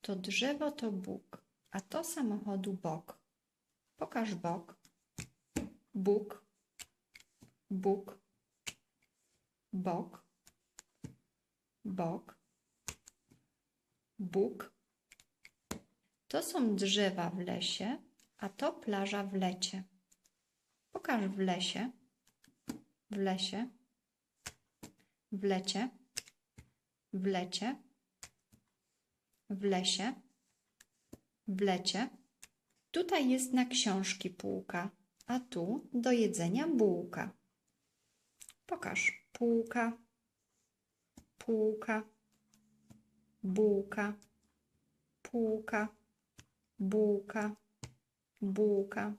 To drzewo to Bóg, a to samochodu bok. Pokaż bok. Bóg. Bóg. Bok. Bok. Bóg. To są drzewa w lesie, a to plaża w lecie. Pokaż w lesie. W lesie. W lecie. W lecie. W lesie. W lecie. Tutaj jest na książki półka, a tu do jedzenia bułka. Pokaż. Półka. Półka. Bułka. Półka. Bułka. Bułka.